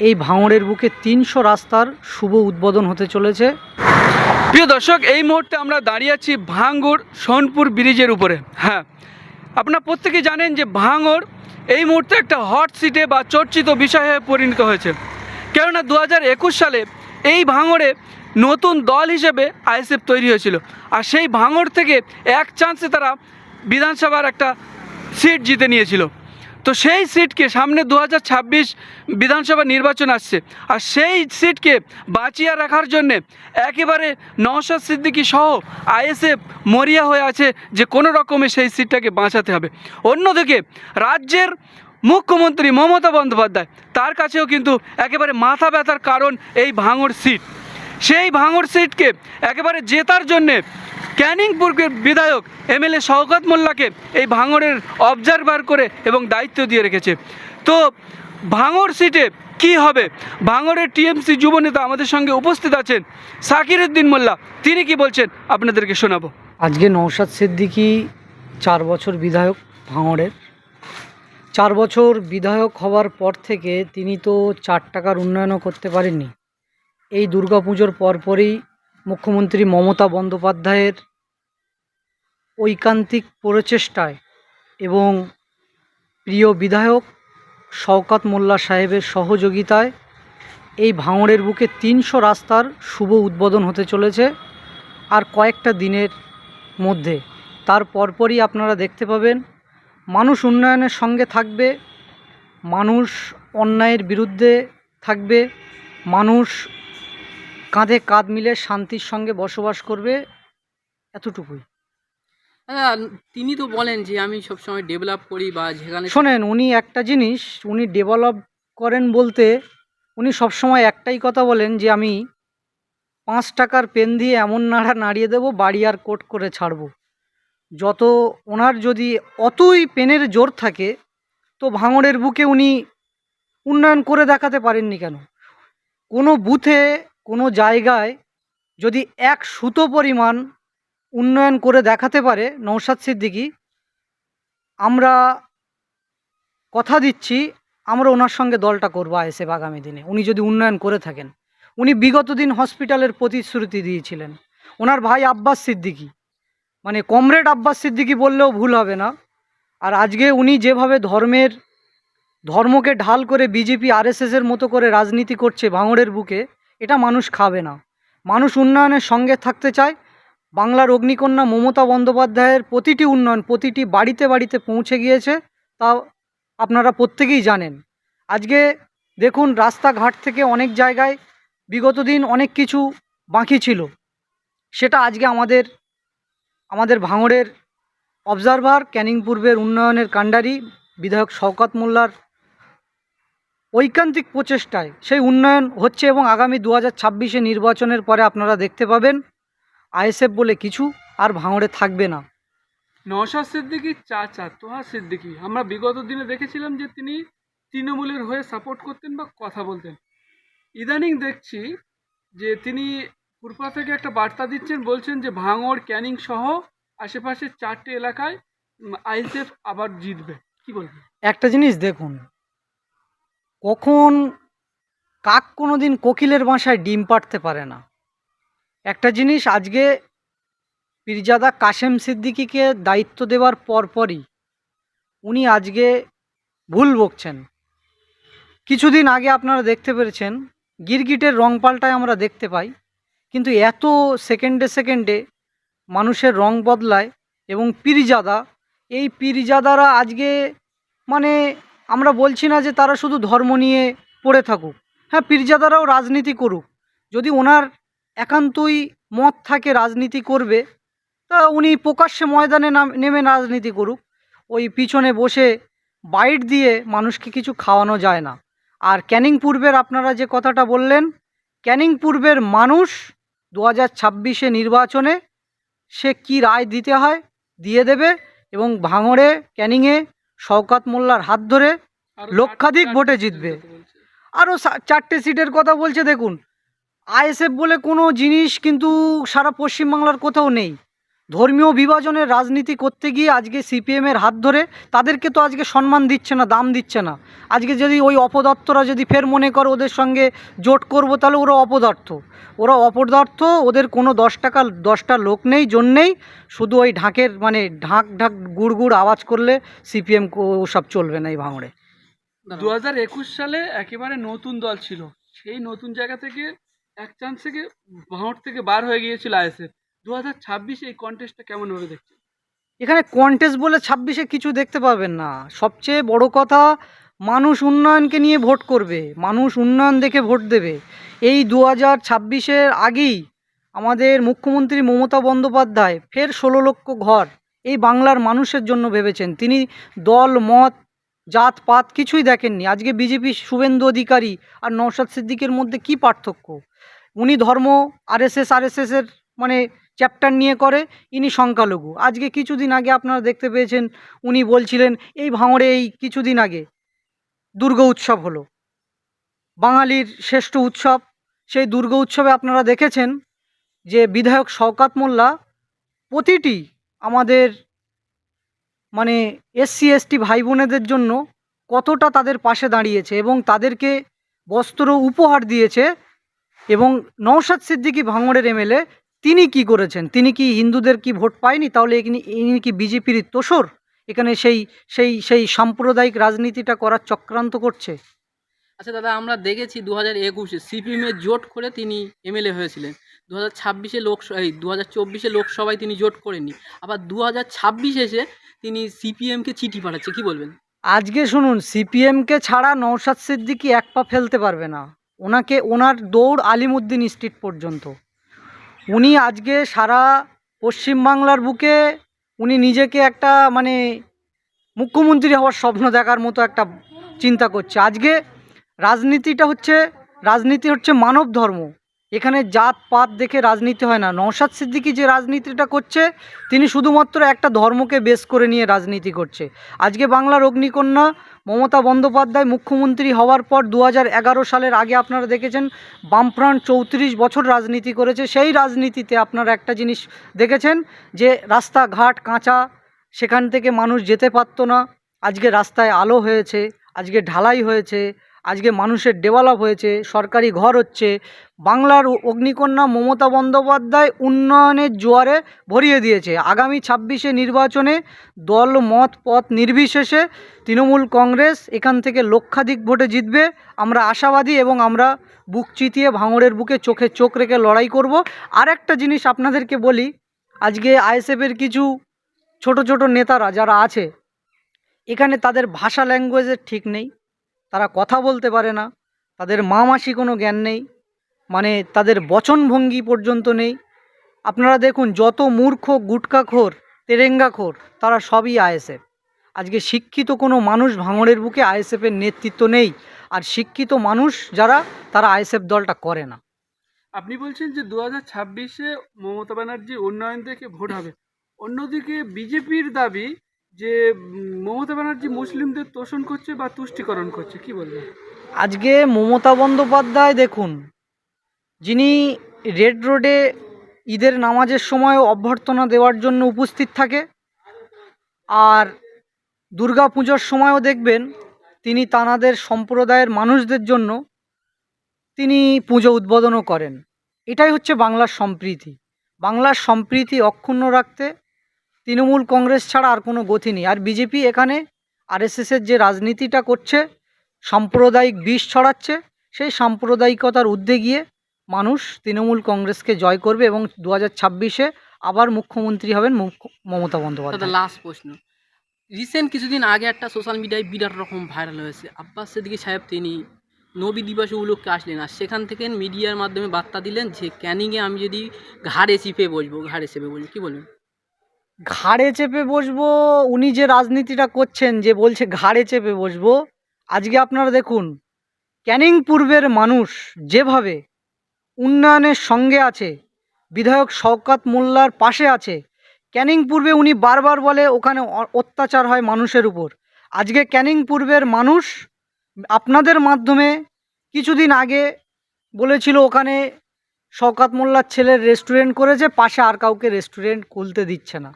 এই ভাঙড়ের বুকে তিনশো রাস্তার শুভ উদ্বোধন হতে চলেছে। প্রিয় দর্শক, এই মুহূর্তে আমরা দাঁড়িয়ে আছি ভাঙ্গর সোনপুর ব্রিজের উপরে। হ্যাঁ আপনারা প্রত্যেকে জানেন যে ভাঙড় এই মুহূর্তে একটা হট সিটে বা চর্চিত বিষয় হয়ে পরিণত হয়েছে। কেননা দু হাজার একুশ সালে এই ভাঙড়ে নতুন দল হিসেবে আইএসএফ তৈরি হয়েছিল। আর সেই ভাঙড় থেকে এক চান্সে তারা বিধানসভার একটা সিট জিতে নিয়েছিল। তো সেই সিটকে সামনে দু হাজার ছাব্বিশ বিধানসভা নির্বাচন আসছে। আর সেই সিটকে বাঁচিয়ে রাখার জন্যে একেবারে নওশাদ সিদ্দিকী সহ আইএসএফ মরিয়া হয়ে আছে যে কোনো রকমে সেই সিটটাকে বাঁচাতে হবে। অন্যদিকে রাজ্যের মুখ্যমন্ত্রী মমতা বন্দ্যোপাধ্যায়, তার কাছেও কিন্তু একেবারে মাথা ব্যথার কারণ এই ভাঙড় সিট। সেই ভাঙড় সিটকে একেবারে জেতার জন্যে ক্যানিংপুরের বিধায়ক এমএলএ শওকত মোল্লাকে এই ভাঙড়ের অবজারভার করে এবং দায়িত্ব দিয়ে রেখেছে। তো ভাঙড় সিটে কি হবে? ভাঙড়ের টিএমসি যুবনেতা আমাদের সঙ্গে উপস্থিত আছেন সাকির উদ্দিন মোল্লা। তিনি কি বলছেন? আপনাদেরকে শোনাবো। আজকে নৌসাদ সিদ্দিকী চার বছর বিধায়ক ভাঙড়ের। চার বছর বিধায়ক হওয়ার পর থেকে তিনি তো চার টাকার উন্নয়নও করতে পারেননি। এই দুর্গাপুজোর পরপরই মুখ্যমন্ত্রী মমতা বন্দ্যোপাধ্যায়ের ঐকান্তিক প্রচেষ্টায় এবং প্রিয় বিধায়ক শওকাত মোল্লা সাহেবের সহযোগিতায় এই ভাঙড়ের বুকে তিনশো রাস্তার শুভ উদ্বোধন হতে চলেছে আর কয়েকটা দিনের মধ্যে। তার পরপরই আপনারা দেখতে পাবেন, মানুষ উন্নয়নের সঙ্গে থাকবে, মানুষ অন্যায়ের বিরুদ্ধে থাকবে, মানুষ কাঁধে কাঁধ মিলে শান্তির সঙ্গে বসবাস করবে এতটুকুই। হ্যাঁ তিনি তো বলেন যে আমি সবসময় ডেভেলপ করি বা যেখানে শোনেন উনি একটা জিনিস উনি ডেভেলপ করেন বলতে উনি সবসময় একটাই কথা বলেন যে আমি পাঁচ টাকার পেন দিয়ে এমন নাড়া নাড়িয়ে দেবো বাড়ি আর কোট করে ছাড়বো। যত ওনার যদি অতই পেনের জোর থাকে তো ভাঙড়ের বুকে উনি উন্নয়ন করে দেখাতে পারেননি কেন? কোনো বুথে কোনো জায়গায় যদি এক সুতো পরিমাণ উন্নয়ন করে দেখাতে পারে নৌসাদ সিদ্দিকী, আমরা কথা দিচ্ছি, আমরা ওনার সঙ্গে দলটা করব আইএসএফ আগামী দিনে। উনি যদি উন্নয়ন করে থাকেন। উনি বিগত দিন হসপিটালের প্রতিশ্রুতি দিয়েছিলেন। ওনার ভাই আব্বাস সিদ্দিকি। মানে কমরেড আব্বাস সিদ্দিকি বললেও ভুল হবে না। আর আজকে উনি যেভাবে ধর্মের, ধর্মকে ঢাল করে বিজেপি, আরএসএসের মতো করে রাজনীতি করছে ভাঙড়ের বুকে এটা মানুষ খাবে না। মানুষ উন্নয়নের সঙ্গে থাকতে চায়। বাংলার অগ্নিকন্যা মমতা বন্দ্যোপাধ্যায়ের প্রতিটি উন্নয়ন, প্রতিটি বাড়িতে বাড়িতে পৌঁছে গিয়েছে, তা আপনারা প্রত্যেকেই জানেন। আজকে দেখুন রাস্তাঘাট থেকে অনেক জায়গায় বিগত দিন অনেক কিছু বাকি ছিল। সেটা আজকে আমাদের আমাদের ভাঙড়ের অবজারভার ক্যানিং পূর্বের উন্নয়নের কাণ্ডারি, বিধায়ক শওকত মোল্লার ঐকান্তিক প্রচেষ্টায় সেই উন্নয়ন হচ্ছে এবং আগামী দু হাজার ছাব্বিশে নির্বাচনের পরে আপনারা দেখতে পাবেন আইএসএফ বলে কিছু আর ভাঙড়ে থাকবে না। নওশাদ সিদ্দিকীর চাচা তোহা সিদ্দিকি আমরা বিগত দিনে দেখেছিলাম যে তিনি তৃণমূলের হয়ে সাপোর্ট করতেন বা কথা বলতেন। ইদানিং দেখছি যে তিনি পুরপা থেকে একটা বার্তা দিচ্ছেন বলছেন যে ভাঙড় ক্যানিং সহ আশেপাশের চারটে এলাকায় আইএসএফ আবার জিতবে। কি বলবেন? একটা জিনিস দেখুন কখন কাক কোনো দিন কোকিলের বাসায় ডিম পাড়তে পারে না। একটা জিনিস আজকে পীরজাদা কাশেম সিদ্দিকিকে দায়িত্ব দেওয়ার পরপরই উনি আজকে ভুল বকছেন। কিছুদিন আগে আপনারা দেখতে পেরেছেন, গিরগিটের রং পাল্টায় আমরা দেখতে পাই, কিন্তু এত সেকেন্ডে সেকেন্ডে মানুষের রং বদলায় এবং পীরজাদা, এই পীরজাদারা আজকে মানে আমরা বলছি না যে তারা শুধু ধর্ম নিয়ে পড়ে থাকুক। হ্যাঁ পীরজাদারাও রাজনীতি করুক। যদি ওনার একান্তই মত থাকে রাজনীতি করবে, তা উনি প্রকাশ্যে ময়দানে নেমে রাজনীতি করুক। ওই পিছনে বসে বাইট দিয়ে মানুষকে কিছু খাওয়ানো যায় না। আর ক্যানিং পূর্বের আপনারা যে কথাটা বললেন, ক্যানিং পূর্বের মানুষ দু হাজার ছাব্বিশে নির্বাচনে সে কি রায় দিতে হয়, দিয়ে দেবে এবং ভাঙড়ে, ক্যানিংয়ে শওকাত মোল্লার হাত ধরে লক্ষাধিক ভোটে জিতবে। আরও চারটে সিটের কথা বলছে দেখুন। আইএসএফ বলে কোনো জিনিস কিন্তু সারা পশ্চিমবাংলার কোথাও নেই। ধর্মীয় বিভাজনের রাজনীতি করতে গিয়ে আজকে সিপিএমের হাত ধরে তাদেরকে তো আজকে সম্মান দিচ্ছে না, দাম দিচ্ছে না। আজকে যদি ওই অপদার্থরা যদি ফের মনে করে ওদের সঙ্গে জোট করব, তাহলে ওরা অপদার্থ। ওরা অপদার্থ, ওদের কোনো দশ টাকা, দশটা লোক নেই জন্যেই শুধু ওই ঢাকের মানে ঢাক ঢাক, গুড় গুড় আওয়াজ করলে সিপিএম ওসব চলবে না এই ভাঙড়ে। দু হাজার একুশ সালে একেবারে নতুন দল ছিল। সেই নতুন জায়গা থেকে এক চান্স থেকে ভাঁড় থেকে বার হয়ে গিয়েছিল আইএসএফ। দু হাজার ছাব্বিশে এই কন্টেস্টটা দেখছেন? এখানে কন্টেস্ট বলে ছাব্বিশে কিছু দেখতে পাবেন না। সবচেয়ে বড় কথা, মানুষ উন্নয়নকে নিয়ে ভোট করবে। মানুষ উন্নয়ন দেখে ভোট দেবে। এই দু হাজার ছাব্বিশের আগেই আমাদের মুখ্যমন্ত্রী মমতা বন্দ্যোপাধ্যায় ফের ষোলো লক্ষ ঘর এই বাংলার মানুষের জন্য ভেবেছেন। তিনি দল, মত, জাত, পাত কিছুই দেখেননি। আজকে বিজেপি শুভেন্দু অধিকারী আর নওশাদ সিদ্দিকের মধ্যে কি পার্থক্য? উনি ধর্ম আরএসএস আরএসএসের মানে চ্যাপ্টার নিয়ে করে, ইনি সংখ্যালঘু। আজকে কিছুদিন আগে আপনারা দেখতে পেয়েছেন, উনি বলছিলেন, এই ভাঙড়ে এই কিছুদিন আগে দুর্গা উৎসব হলো। বাঙালির শ্রেষ্ঠ উৎসব। সেই দুর্গা উৎসবে আপনারা দেখেছেন যে বিধায়ক শওকাত মোল্লা প্রতিটি আমাদের মানে এসসি, এসটি ভাই বোনেদের জন্য কতটা তাদের পাশে দাঁড়িয়েছে এবং তাদেরকে বস্ত্র উপহার দিয়েছে এবং নওশাদ সিদ্দিকী ভাঙড়ের এমএলএ তিনি কি করেছেন? তিনি কি হিন্দুদের কি ভোট পায়নি? তাহলে ইনি ইনি কি বিজেপির তোষর? এখানে সেই সেই সেই সাম্প্রদায়িক রাজনীতিটা করার চক্রান্ত করছে? আচ্ছা দাদা আমরা দেখেছি দু হাজার একুশে সিপিএমের জোট করে তিনি এমএলএ হয়েছিলেন। দু হাজার ছাব্বিশে লোকসভা এই দু হাজার চব্বিশে লোকসভায় তিনি জোট করেননি। আবার দু হাজার ছাব্বিশে এসে তিনি সিপিএমকে চিঠি পাঠাচ্ছে কি বলবেন? আজকে শুনুন সিপিএমকে ছাড়া নওশাদ সিদ্দিকি এক পা ফেলতে পারবে না। ওনাকে ওনার দৌড় আলিমুদ্দিন স্ট্রিট পর্যন্ত। উনি আজকে সারা পশ্চিমবাংলার বুকে উনি নিজেকে একটা মানে মুখ্যমন্ত্রী হওয়ার স্বপ্ন দেখার মতো একটা চিন্তা করছে। আজকে রাজনীতিটা হচ্ছে, রাজনীতি হচ্ছে মানব ধর্ম। এখানে জাত, পাত দেখে রাজনীতি হয় না। নওশাদ সিদ্দিকি যে রাজনীতিটা করছে, তিনি শুধুমাত্র একটা ধর্মকে বেস করে নিয়ে রাজনীতি করছে। আজকে বাংলার অগ্নিকন্যা মমতা বন্দ্যোপাধ্যায় মুখ্যমন্ত্রী হওয়ার পর দু সালের আগে আপনারা দেখেছেন বামফ্রন্ট চৌত্রিশ বছর রাজনীতি করেছে। সেই রাজনীতিতে আপনারা একটা জিনিস দেখেছেন যে রাস্তাঘাট কাঁচা, সেখান থেকে মানুষ যেতে পারতো না। আজকে রাস্তায় আলো হয়েছে, আজকে ঢালাই হয়েছে। আজকে মানুষের ডেভেলপ হয়েছে, সরকারি ঘর হচ্ছে, বাংলার অগ্নিকন্যা মমতা বন্দ্যোপাধ্যায় উন্নয়নের জোয়ারে ভরিয়ে দিয়েছে। আগামী ছাব্বিশে নির্বাচনে দল মত পথ নির্বিশেষে তৃণমূল কংগ্রেস এখান থেকে লক্ষাধিক ভোটে জিতবে। আমরা আশাবাদী এবং আমরা বুক চিতিয়ে ভাঙড়ের বুকে চোখে চোখ রেখে লড়াই করব। আর একটা জিনিস আপনাদেরকে বলি, আজকে আইএসএফের কিছু ছোট ছোট নেতারা যারা আছে, এখানে তাদের ভাষা ল্যাঙ্গুয়েজের ঠিক নেই। তারা কথা বলতে পারে না, তাদের মা মাসি কোনো জ্ঞান নেই মানে তাদের বচনভঙ্গি পর্যন্ত নেই। আপনারা দেখুন, যত মূর্খ গুটকাখোর, তেরেঙ্গাখোর, তারা সবই আইএসএফ। আজকে শিক্ষিত কোনো মানুষ ভাঙড়ের বুকে আইএসএফের নেতৃত্ব নেই, আর শিক্ষিত মানুষ যারা, তারা আইএসএফ দলটা করে না। আপনি বলছেন যে দু হাজার ছাব্বিশে মমতা ব্যানার্জি উন্নয়ন দেখে ভোট হবে। অন্যদিকে বিজেপির দাবি যে মমতা ব্যানার্জি মুসলিমদের তোষণ করছে বা তুষ্টিকরণ করছে, কি বলবেন? আজকে মমতা বন্দ্যোপাধ্যায় দেখুন, যিনি রেড রোডে ঈদের নামাজের সময় অভ্যর্থনা দেওয়ার জন্য উপস্থিত থাকে, আর দুর্গা পুজোর সময়ও দেখবেন, তিনি তানাদের সম্প্রদায়ের মানুষদের জন্য তিনি পুজো উদ্বোধনও করেন। এটাই হচ্ছে বাংলার সম্প্রীতি। বাংলার সম্প্রীতি অক্ষুণ্ণ রাখতে তৃণমূল কংগ্রেস ছাড়া আর কোনো গতি নেই। আর বিজেপি এখানে আরএসএসের যে রাজনীতিটা করছে, সাম্প্রদায়িক বিষ ছড়াচ্ছে, সেই সাম্প্রদায়িকতার ঊর্ধ্বে গিয়ে মানুষ তৃণমূল কংগ্রেসকে জয় করবে এবং দু হাজার ছাব্বিশে আবার মুখ্যমন্ত্রী হবেন মমতা বন্দ্যোপাধ্যায়। লাস্ট প্রশ্ন। রিসেন্ট কিছুদিন আগে একটা সোশ্যাল মিডিয়ায় বিরাট রকম ভাইরাল হয়েছে। আব্বাস সিদ্দিকী সাহেব তিনি নবী দিবস উপলক্ষে আসলেন আর সেখান থেকে মিডিয়ার মাধ্যমে বার্তা দিলেন যে ক্যানিংয়ে আমি যদি ঘাড়ে চিপে বসবো, ঘাড়ে চেপে বসবো, কী বলবেন? ঘাড়ে চেপে বসবো, উনি যে রাজনীতিটা করছেন, যে বলছে ঘাড়ে চেপে বসবো, আজকে আপনারা দেখুন, ক্যানিং পূর্বের মানুষ যেভাবে উন্নয়নের সঙ্গে আছে, বিধায়ক শওকাত মোল্লার পাশে আছে, ক্যানিং পূর্বে উনি বারবার বলে ওখানে অত্যাচার হয় মানুষের উপর। আজকে ক্যানিং পূর্বের মানুষ আপনাদের মাধ্যমে কিছুদিন আগে বলেছিল ওখানে শওকাত মোল্লার ছেলের রেস্টুরেন্ট করেছে, পাশে আর কাউকে রেস্টুরেন্ট খুলতে দিচ্ছে না।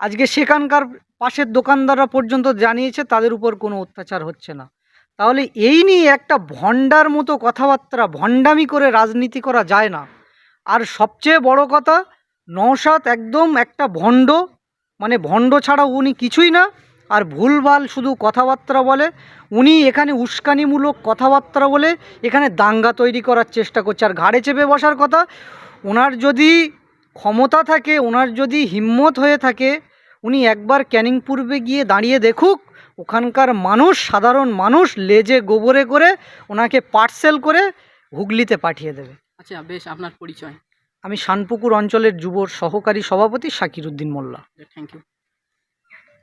আজকে সেখানকার পাশের দোকানদাররা পর্যন্ত জানিয়েছে, তাদের উপর কোনো অত্যাচার হচ্ছে না। তাহলে এই নিয়ে একটা ভণ্ডার মতো কথাবার্তা, ভণ্ডামি করে রাজনীতি করা যায় না। আর সবচেয়ে বড় কথা, নওশাদ একদম একটা ভণ্ড মানে ভণ্ড ছাড়া উনি কিছুই না, আর ভুলভাল শুধু কথাবার্তা বলে। উনি এখানে উস্কানিমূলক কথাবার্তা বলে এখানে দাঙ্গা তৈরি করার চেষ্টা করছে। আর ঘাড়ে চেপে বসার কথা, ওনার যদি ক্ষমতা থাকে, ওনার যদি হিম্মত হয়ে থাকে উনি একবার ক্যানিং পূর্বে গিয়ে দাঁড়িয়ে দেখুক ওখানকার মানুষ সাধারণ মানুষ লেজে গোবরে করে ওনাকে পার্সেল করে হুগলিতে পাঠিয়ে দেবে। আচ্ছা বেশ আপনার পরিচয়। আমি শানপুকুর অঞ্চলের যুব সহকারী সভাপতি শাকির উদ্দিন মোল্লা। Thank you